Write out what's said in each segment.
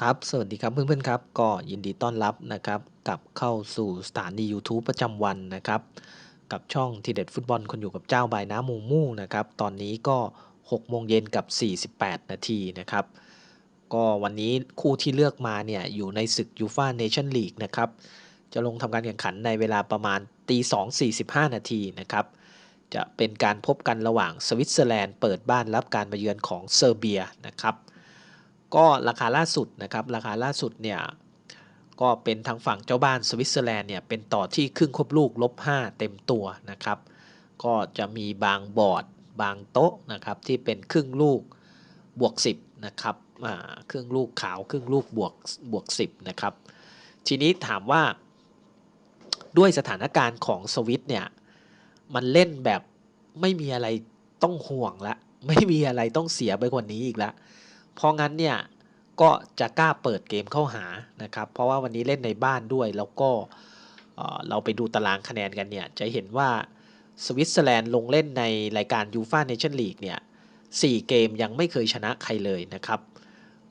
ครับ สวัสดีครับเพื่อนๆครับ ก็ยินดีต้อนรับนะครับกลับเข้าสู่สถานียูทูบประจำวันนะครับ กับช่องทีเด็ดฟุตบอลคนอยู่กับเจ้าบายน้ำมูมูนะครับ ตอนนี้ก็ 6 โมงเย็นกับ 48 นาทีนะครับ ก็วันนี้คู่ที่เลือกมาเนี่ยอยู่ในศึกยูฟาเนชั่นลีกนะครับ จะลงทำการแข่งขันในเวลาประมาณตี2 45 นาทีนะครับ จะเป็นการพบกันระหว่างสวิตเซอร์แลนด์เปิดบ้านรับการมาเยือนของเซอร์เบียนะครับ ก็ราคาล่าสุดนะครับราคาล่าสุดเนี่ยก็เป็นทางฝั่งเจ้าบ้านสวิตเซอร์แลนด์เนี่ยเป็นต่อที่ครึ่งครบลูกลบ 5 เต็มตัวนะครับ ก็จะมีบางบอร์ดบางโต๊ะนะครับที่เป็นครึ่งลูกบวก 10นะครับครึ่งลูกขาวครึ่งลูกบวกบวก 10นะครับทีนี้ถามว่าด้วยสถานการณ์ของสวิตเนี่ยมันเล่นแบบไม่มีอะไรต้องห่วงละ ไม่มีอะไรต้องเสียไปกว่านี้อีกละ เพราะงั้นเนี่ยก็จะกล้าเปิดเกมเข้าหานะครับ เพราะว่าวันนี้เล่นในบ้านด้วยแล้วก็เอ่อเราไปดูตารางคะแนนกันเนี่ยจะเห็นว่าสวิตเซอร์แลนด์ลงเล่นในรายการยูฟ่าเนชั่นลีกเนี่ยสี่เกมยังไม่เคยชนะใครเลยนะครับ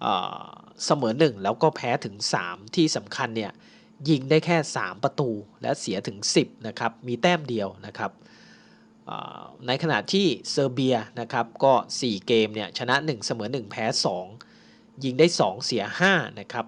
เอ่อเสมอ1แล้วก็แพ้ถึง 3 ที่สำคัญเนี่ยยิงได้แค่ 3 ประตูและเสียถึง 10นะครับมีแต้มเดียวนะครับ ในขณะที่เซอร์เบียนะครับก็ 4 เกมเนี่ยชนะ 1 เสมอ 1 แพ้ 2 ยิงได้ 2 เสีย 5 นะครับ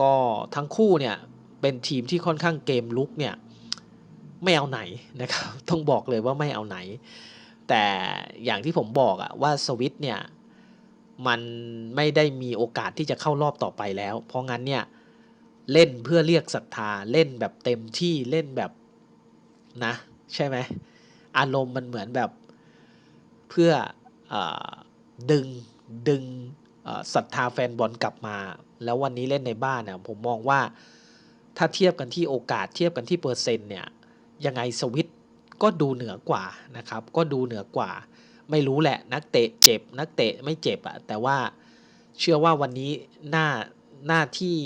ก็ทั้งคู่เนี่ยเป็นทีมที่ค่อนข้างเกมลุกเนี่ยไม่เอาไหนนะครับ ต้องบอกเลยว่าไม่เอาไหน แต่อย่างที่ผมบอกอะว่าสวิตเนี่ยมันไม่ได้มีโอกาสที่จะเข้ารอบต่อไปแล้ว เพราะงั้นเนี่ยเล่นเพื่อเรียกศรัทธาเล่นแบบเต็มที่เล่นแบบนะ ใช่ไหม อารมณ์มันเหมือนแบบเพื่ออดึงดึงศรัทธาแฟนบอลกลับมา แล้ววันนี้เล่นในบ้านเนี่ยผมมองว่าถ้าเทียบกันที่โอกาสเทียบกันที่เปอร์เซ็นต์เนี่ยยังไงสวิตก็ดูเหนือกว่านะครับ ก็ดูเหนือกว่า ไม่รู้แหละนักเตะเจ็บ นักเตะไม่เจ็บอะแต่ว่าเชื่อว่าวันนี้หน้าหน้าที่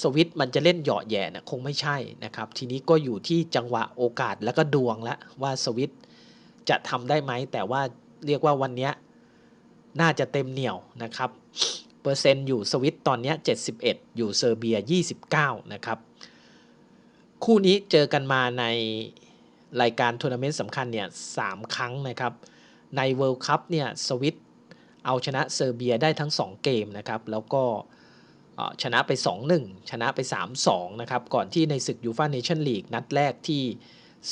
สวิตมันจะเล่นเหยาะแย่เนี่ยคงไม่ใช่นะครับ ทีนี้ก็อยู่ที่จังหวะโอกาสแล้วก็ดวงแล้วว่าสวิตจะทำได้ไหม แต่ว่าเรียกว่าวันนี้น่าจะเต็มเหนี่ยวนะครับ เปอร์เซ็นต์อยู่สวิตตอนนี้ 71 อยู่เซอร์เบีย 29 นะครับ คู่นี้เจอกันมาในรายการทัวร์นาเมนต์สำคัญเนี่ยสามครั้งนะครับ ในเวิลด์คัพเนี่ยสวิตเอาชนะเซอร์เบียได้ทั้ง 2 เกมนะครับ แล้วก็ ชนะไป 2-1 ชนะไป 3-2 นะครับ ก่อนที่ในศึกยูฟาเนชั่นลีกนัดแรกที่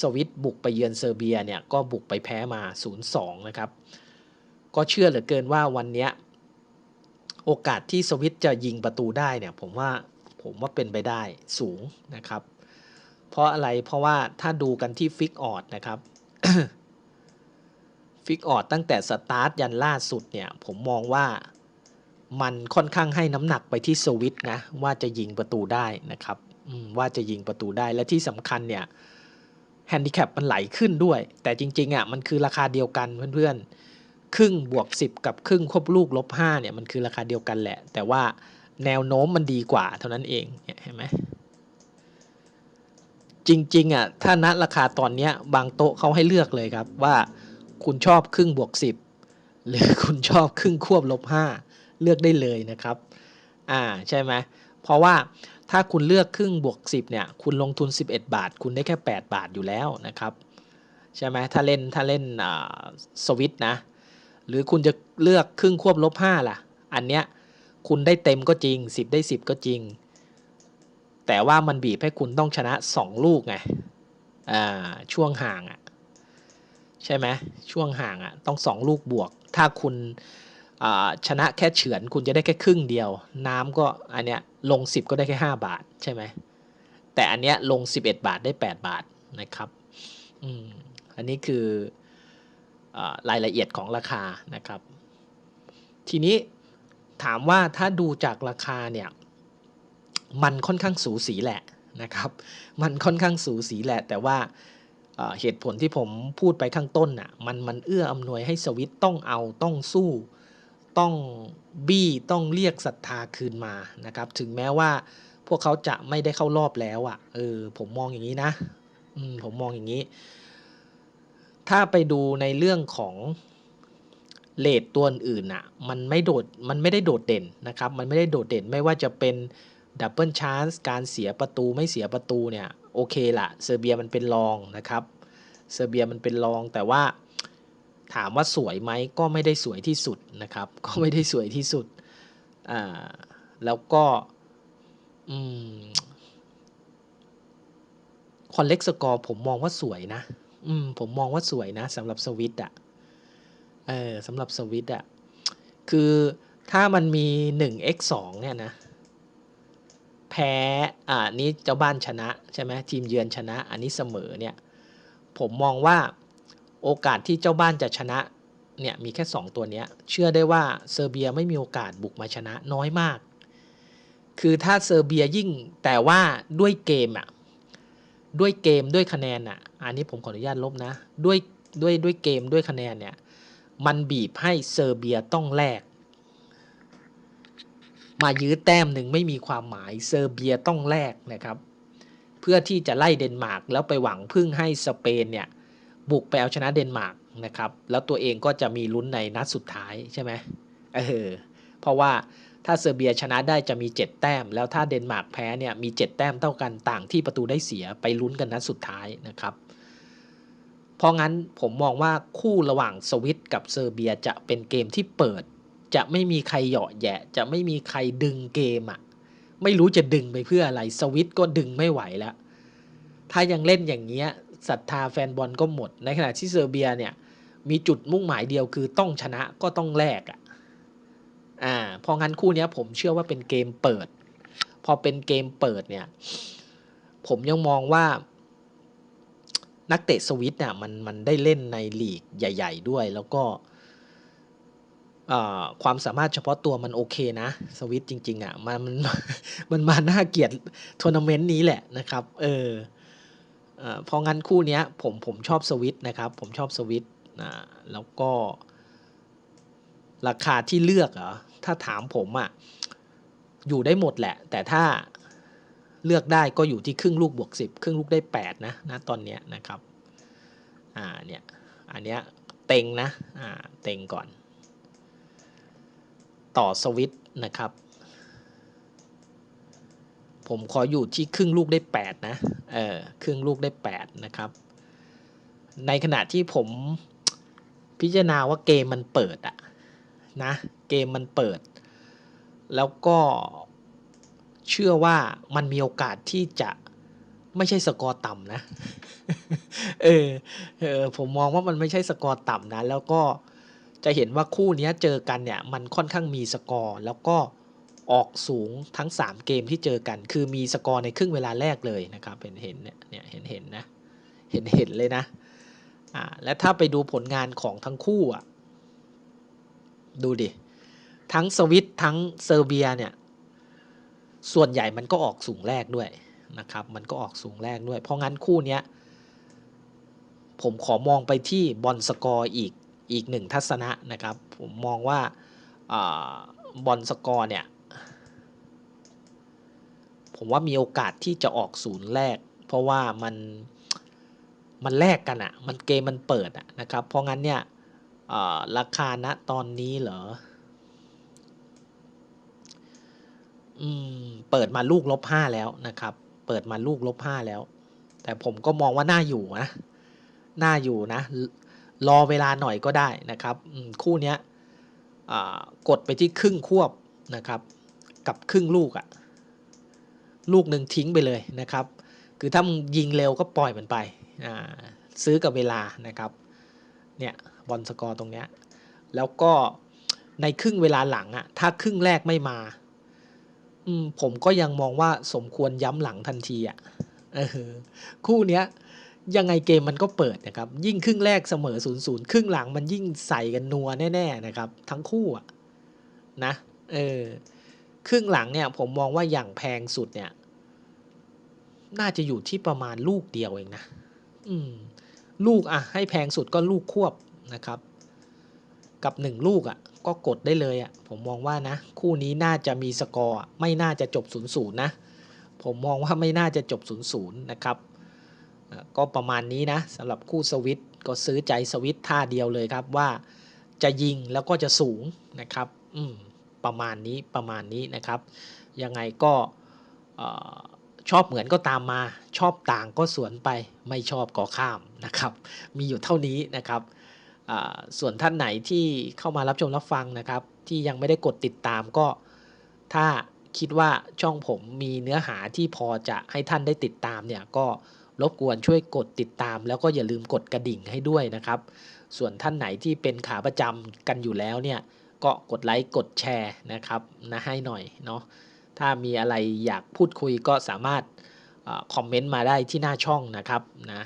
สวิตบุกไปเยือนเซอร์เบียเนี่ย ก็บุกไปแพ้มา 0-2 นะครับ ก็เชื่อเหลือเกินว่าวันนี้โอกาสที่สวิตจะยิงประตูได้เนี่ยผมว่าผมว่าเป็นไปได้สูงนะครับ เพราะอะไรเพราะว่าถ้าดูกันที่ฟิกออดนะครับฟิกออดตั้งแต่สตาร์ทยันล่าสุดเนี่ย ผมมองว่า มันค่อนข้างให้น้ำหนักไปที่สวิตนะว่าจะยิงประตูได้นะครับว่าจะยิงประตูได้และที่สำคัญเนี่ยแฮนดิแคปมันไหลขึ้นด้วย แต่จริงๆอะมันคือราคาเดียวกันเพื่อนๆ ครึ่งบวก 10 กับครึ่งควบลูกลบ5เนี่ยมันคือราคาเดียวกันแหละ แต่ว่าแนวโน้มมันดีกว่าเท่านั้นเองเนี่ยเห็นไหมจริงๆอะถ้าณราคาตอนเนี้ยบางโต๊ะเขาให้เลือกเลยครับว่าคุณชอบครึ่งบวก 10 หรือคุณชอบครึ่งควบลบ5 เลือกได้เลยนะครับ อ่าใช่ไหมเพราะว่าถ้าคุณเลือกครึ่งบวก 10เนี่ยคุณลงทุน 11 บาท คุณได้แค่ 8 บาทอยู่แล้วนะครับใช่ไหมถ้าเล่นถ้าเล่นสวิตนะ หรือคุณจะเลือกครึ่งควบลบ5ล่ะ อันเนี้ยคุณได้เต็มก็จริง 10 ได้ 10 ก็จริง แต่ว่ามันบีบให้คุณต้องชนะ 2 ลูกไงอ่าช่วงห่างอะ่ะใช่ไหมช่วงห่างอะ่ะต้อง 2 ลูกบวก ถ้าคุณ ชนะแค่เฉือนคุณจะได้แค่ครึ่งเดียว น้ำก็อันเนี้ยลง 10 ก็ได้แค่ 5 บาทใช่ไหมแต่อันเนี้ยลง 11 บาทได้ 8 บาทนะครับอืมอันนี้คืออรายละเอียดของราคานะครับ ทีนี้ถามว่าถ้าดูจากราคาเนี่ยมันค่อนข้างสูสีแหละนะครับ มันค่อนข้างสูสีแหละ แต่ว่าเอ่อเหตุผลที่ผมพูดไปข้างต้นน่ะมันมันเอื้ออำนวยให้สวิตต้องเอาต้องสู้ ต้องบี้ต้องเรียกศรัทธาคืนมานะครับ ถึงแม้ว่าพวกเขาจะไม่ได้เข้ารอบแล้วอะ่ะเออผมมองอย่างนี้นะอืมผมมองอย่างนี้ ถ้าไปดูในเรื่องของเลทตัวอื่นๆน่ะมันไม่โดดมันไม่ได้โดดเด่นนะครับ มันไม่ได้โดดเด่นไม่ว่าจะเป็นดับเบิลชานส์การเสียประตูไม่เสียประตูเนี่ยโอเคละเซอร์เบียมันเป็นรองนะครับ เซอร์เบียมันเป็นรองแต่ว่า ถามว่าสวยไหมก็ไม่ได้สวยที่สุดนะครับ ก็ไม่ได้สวยที่สุดอ่าแล้วก็อืมคอนเล็กสกอร์ผมมองว่าสวยนะ อืม ผมมองว่าสวยนะสำหรับสวิตอะเออสำหรับสวิตอะคือถ้ามันมี 1x2 เนี่ยนะ แพ้ อ่านี้เจ้าบ้านชนะ ใช่ไหมทีมเยือนชนะ อันนี้เสมอเนี่ย ผมมองว่า โอกาสที่เจ้าบ้านจะชนะเนี่ยมีแค่ 2 ตัวเนี้ยเชื่อได้ว่าเซอร์เบียไม่มีโอกาสบุกมาชนะน้อยมาก คือถ้าเซอร์เบียยิ่งแต่ว่าด้วยเกมอะด้วยเกมด้วยคะแนนอะอันนี้ผมขออนุญาตลบนะด้วยด้วยด้วยเกมด้วยคะแนนเนี่ยมันบีบให้เซอร์เบียต้องแลกมายื้อแต้มหนึ่งไม่มีความหมายเซอร์เบียต้องแลกนะครับ เพื่อที่จะไล่เดนมาร์กแล้วไปหวังพึ่งให้สเปนเนี่ย บุกไปเอาชนะเดนมาร์กนะครับ แล้วตัวเองก็จะมีลุ้นในนัดสุดท้ายใช่ไหมเออเพราะว่าถ้าเซอร์เบียชนะได้จะมี 7 แต้ม แล้วถ้าเดนมาร์กแพ้เนี่ยมี 7 แต้มเท่ากันต่างที่ประตูได้เสียไปลุ้นกันนัดสุดท้ายนะครับ เพราะงั้นผมมองว่าคู่ระหว่างสวิตกับเซอร์เบียจะเป็นเกมที่เปิด จะไม่มีใครเหยาะแยะ จะไม่มีใครดึงเกมอะ่ะไม่รู้จะดึงไปเพื่ออะไรสวิตก็ดึงไม่ไหวแล้ว ถ้ายังเล่นอย่างเงี้ย ศรัทธาแฟนบอลก็หมด ในขณะที่เซอร์เบียเนี่ยมีจุดมุ่งหมายเดียวคือต้องชนะก็ต้องแลกอะอ่าพราะงั้นคู่นี้ผมเชื่อว่าเป็นเกมเปิด พอเป็นเกมเปิดเนี่ย ผมยังมองว่านักเตะสวิตเนี่ยมันมันได้เล่นในลีกใหญ่ ๆ ด้วย แล้วก็ความสามารถเฉพาะตัวมันโอเคนะ สวิตจริง ๆอะมันมันมันมาน่าเกียดทัวร์นาเมนต์นี้แหละนะครับ เออ เพราะงั้นคู่นี้ผมผมชอบสวิตนะครับ ผมชอบสวิตนะแล้วก็ ราคาที่เลือกเหรอถ้าถามผมอะ่ะอยู่ได้หมดแหละ แต่ถ้าเลือกได้ก็อยู่ที่ครึ่งลูกบวกสิบครึ่งลูกได้แปดนะนะตอนเนี้ยนะครับ อ่าเนี่ยอันเนี้ยเต็งนะอ่าเต็งก่อน ต่อสวิตนะครับ ผมขออยู่ที่ครึ่งลูกได้ 8 นะ เออ ครึ่งลูกได้ 8 นะครับ ในขณะที่ผมพิจารณาว่าเกมมันเปิดอะนะ เกมมันเปิด แล้วก็เชื่อว่ามันมีโอกาสที่จะไม่ใช่สกอร์ต่ำนะ เออ เออ ผมมองว่ามันไม่ใช่สกอร์ต่ำนะ แล้วก็จะเห็นว่าคู่นี้เจอกันเนี่ย มันค่อนข้างมีสกอร์ แล้วก็ ออกสูงทั้ง 3 เกมที่เจอกัน คือมีสกอร์ในครึ่งเวลาแรกเลยนะครับเห็นเห็นเนี่ยเห็นเห็นนะเห็นเห็นเลยนะอ่าและถ้าไปดูผลงานของทั้งคู่อะดูดิ ทั้งสวิตทั้งเซอร์เบียเนี่ยส่วนใหญ่มันก็ออกสูงแรกด้วยนะครับมันก็ออกสูงแรกด้วย เพราะงั้นคู่เนี้ยผมขอมองไปที่บอลสกอร์อีกอีกหนึ่งทัศนะนะครับ ผมมองว่าบอลสกอร์เนี่ย ผมว่ามีโอกาสที่จะออกศูนย์แรก เพราะว่ามันมันแลกกันอะ่ะมันเกมมันเปิดอะนะครับ เพราะงั้นเนี่ยราคาณตอนนี้เหรออืมเปิดมาลูกลบห้าแล้วนะครับ เปิดมาลูกลบห้าแล้ว แต่ผมก็มองว่าน่าอยู่นะน่าอยู่นะ รอเวลาหน่อยก็ได้นะครับคู่นี้กดไปที่ครึ่งควบนะครับ กับครึ่งลูกอะ ลูกหนึ่งทิ้งไปเลยนะครับ คือถ้ามึงยิงเร็วก็ปล่อยมันไปซื้อกับเวลานะครับเนี่ยบอลสกอร์ตรงเนี้ยแล้วก็ในครึ่งเวลาหลังอะถ้าครึ่งแรกไม่มาอมผมก็ยังมองว่าสมควรย้ำหลังทันทีอะออคู่เนี้ยยังไงเกมมันก็เปิดนะครับ ยิ่งครึ่งแรกเสมอศูนย์ศูนย์ครึ่งหลังมันยิ่งใส่กันนัวแน่ ๆ นะครับ ทั้งคู่อะนะ เออ ครึ่งหลังเนี่ยผมมองว่าอย่างแพงสุดเนี่ย น่าจะอยู่ที่ประมาณลูกเดียวเองนะลูกอะ ให้แพงสุดก็ลูกควบนะครับ กับหนึ่งลูกอะ่ะ ก็กดได้เลยอะ่ะ ผมมองว่านะ คู่นี้น่าจะมีสกอร์ไม่น่าจะจบ0ูนย์นะ ผมมองว่าไม่น่าจะจบ0ูนย์นะครับก็ประมาณนี้นะสำหรับคู่สวิตก็ซื้อใจสวิตท่าเดียวเลยครับว่าจะยิงแล้วก็จะสูงนะครับ อืม ประมาณนี้ประมาณนี้นะครับ ยังไงก็ชอบเหมือนก็ตามมาชอบต่างก็สวนไปไม่ชอบก็ข้ามนะครับ มีอยู่เท่านี้นะครับส่วนท่านไหนที่เข้ามารับชมรับฟังนะครับ ที่ยังไม่ได้กดติดตามก็ ถ้าคิดว่าช่องผมมีเนื้อหาที่พอจะให้ท่านได้ติดตามเนี่ยก็รบกวนช่วยกดติดตาม แล้วก็อย่าลืมกดกระดิ่งให้ด้วยนะครับ ส่วนท่านไหนที่เป็นขาประจำกันอยู่แล้วเนี่ย ก็กดไลค์กดแชร์นะครับนะให้หน่อยเนาะถ้ามีอะไรอยากพูดคุยก็สามารถคอมเมนต์มาได้ที่หน้าช่องนะครับนะ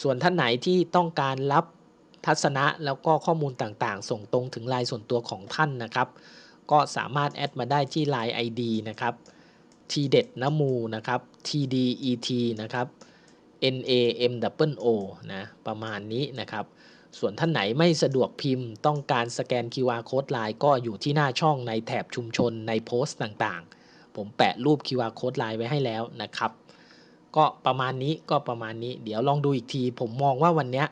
ส่วนท่านไหนที่ต้องการรับทัศนะแล้วก็ข้อมูลต่างๆ ส่งตรงถึงไลน์ส่วนตัวของท่านนะครับ ก็สามารถแอดมาได้ที่ Line ID นะครับ t เด็ดนมูนะครับ tdet นะครับ NAMO นะประมาณนี้นะครับ ส่วนท่านไหนไม่สะดวกพิมพ์ ต้องการสแกน QR Code ไลน์ก็อยู่ที่หน้าช่องในแถบชุมชนในโพสต์ต่างๆ ผมแปะรูป QR Code ไลน์ไว้ให้แล้วนะครับ ก็ประมาณนี้ก็ประมาณนี้ เดี๋ยวลองดูอีกที ผมมองว่าวันนี้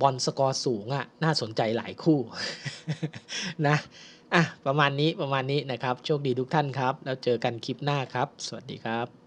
บอลสกอร์สูงอะ่ะน่าสนใจหลายคู่นะอะประมาณนี้ประมาณนี้นะครับ โชคดีทุกท่านครับ แล้วเจอกันคลิปหน้าครับ สวัสดีครับ